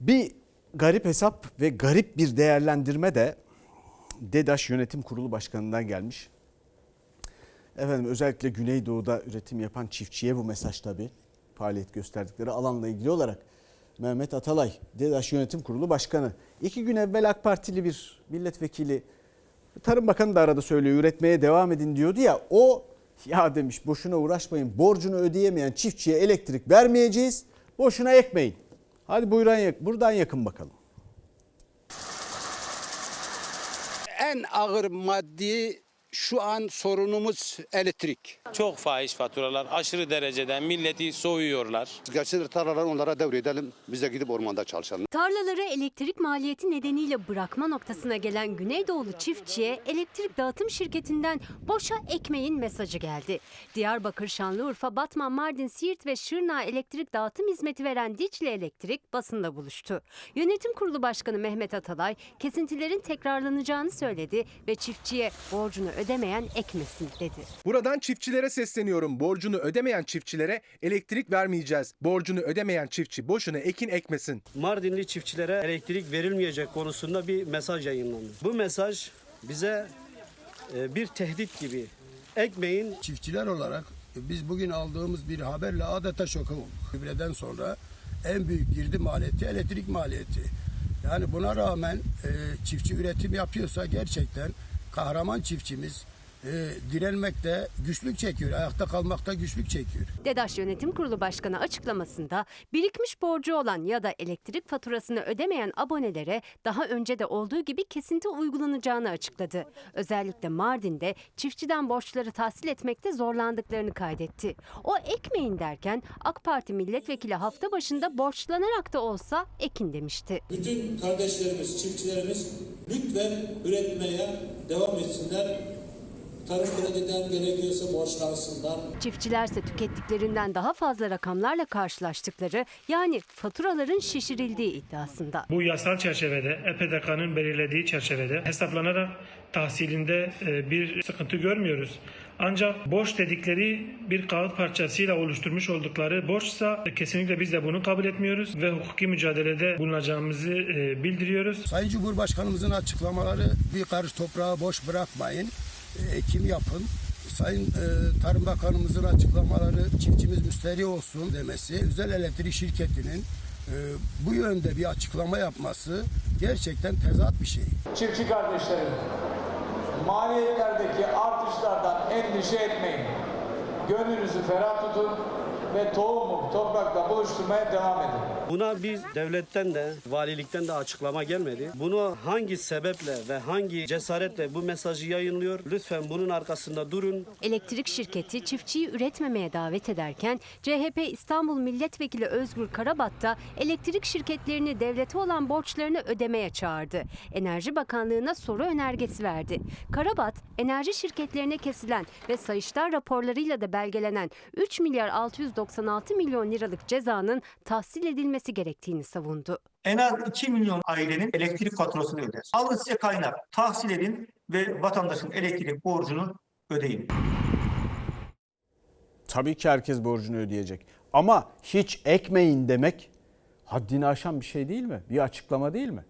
Bir garip hesap ve garip bir değerlendirme de DEDAŞ Yönetim Kurulu Başkanı'ndan gelmiş. Efendim özellikle Güneydoğu'da üretim yapan çiftçiye bu mesaj tabii. Faaliyet gösterdikleri alanla ilgili olarak Mehmet Atalay, DEDAŞ Yönetim Kurulu Başkanı. İki gün evvel AK Partili bir milletvekili, Tarım Bakanı da arada söylüyor üretmeye devam edin diyordu ya. O ya demiş boşuna uğraşmayın borcunu ödeyemeyen çiftçiye elektrik vermeyeceğiz. Boşuna ekmeyin. Hadi buyurun buradan yakın bakalım. En ağır maddi şu an sorunumuz elektrik. Çok fahiş faturalar aşırı derecede milleti soğuyorlar. Gerçekleri tarlaları onlara devredelim. Biz de gidip ormanda çalışalım. Tarlaları elektrik maliyeti nedeniyle bırakma noktasına gelen Güneydoğulu çiftçiye elektrik dağıtım şirketinden boşa ekmeğin mesajı geldi. Diyarbakır, Şanlıurfa, Batman, Mardin, Siirt ve Şırna elektrik dağıtım hizmeti veren Dicle Elektrik basında buluştu. Yönetim Kurulu Başkanı Mehmet Atalay kesintilerin tekrarlanacağını söyledi ve çiftçiye borcunu ödemeyen ekmesin dedi. Buradan çiftçilere sesleniyorum. Borcunu ödemeyen çiftçilere elektrik vermeyeceğiz. Borcunu ödemeyen çiftçi boşuna ekin ekmesin. Mardinli çiftçilere elektrik verilmeyecek konusunda bir mesaj yayınlandı. Bu mesaj bize e, bir tehdit gibi. Ekmeğin çiftçiler olarak biz bugün aldığımız bir haberle adeta şoka olduk. Gübreden sonra en büyük girdi maliyeti elektrik maliyeti. Yani buna rağmen e, çiftçi üretim yapıyorsa gerçekten kahraman çiftçimiz e, direnmekte güçlük çekiyor. Ayakta kalmakta güçlük çekiyor. DEDAŞ Yönetim Kurulu Başkanı açıklamasında birikmiş borcu olan ya da elektrik faturasını ödemeyen abonelere daha önce de olduğu gibi kesinti uygulanacağını açıkladı. Özellikle Mardin'de çiftçiden borçları tahsil etmekte zorlandıklarını kaydetti. O ekmeyin derken AK Parti milletvekili hafta başında borçlanarak da olsa ekin demişti. Bütün kardeşlerimiz, çiftçilerimiz lütfen üretmeye devam etsinler. Tarım krediden gerekiyorsa borçlansınlar. Çiftçilerse tükettiklerinden daha fazla rakamlarla karşılaştıkları yani faturaların şişirildiği iddiasında. Bu yasal çerçevede, EPDK'nın belirlediği çerçevede hesaplanarak tahsilinde e, bir sıkıntı görmüyoruz. Ancak borç dedikleri bir kağıt parçasıyla oluşturmuş oldukları borçsa kesinlikle biz de bunu kabul etmiyoruz ve hukuki mücadelede bulunacağımızı e, bildiriyoruz. Sayın Cumhurbaşkanımızın açıklamaları bir karış toprağı boş bırakmayın, ekim yapın. Sayın e, Tarım Bakanımızın açıklamaları çiftçimiz müsteri olsun demesi, özel elektrik şirketinin e, bu yönde bir açıklama yapması gerçekten tezat bir şey. Çiftçi kardeşlerim, maliyetlerdeki artışlardan endişe etmeyin. Gönlünüzü ferah tutun ve tohumu toprakla buluşturmaya devam edin. buna bir devletten de valilikten de açıklama gelmedi. Bunu hangi sebeple ve hangi cesaretle bu mesajı yayınlıyor? Lütfen bunun arkasında durun. Elektrik şirketi çiftçiyi üretmemeye davet ederken CHP İstanbul Milletvekili Özgür Karabat da elektrik şirketlerini devlete olan borçlarını ödemeye çağırdı. Enerji Bakanlığı'na soru önergesi verdi. Karabat, enerji şirketlerine kesilen ve Sayıştay raporlarıyla da belgelenen 3 milyar 696 milyon liralık cezanın tahsil edilmesi gerektiğini savundu. En az 2 milyon ailenin elektrik faturasını öder. Alın size kaynak, tahsil edin ve vatandaşın elektrik borcunu ödeyin. Tabii ki herkes borcunu ödeyecek. Ama hiç ekmeyin demek haddini aşan bir şey değil mi? Bir açıklama değil mi?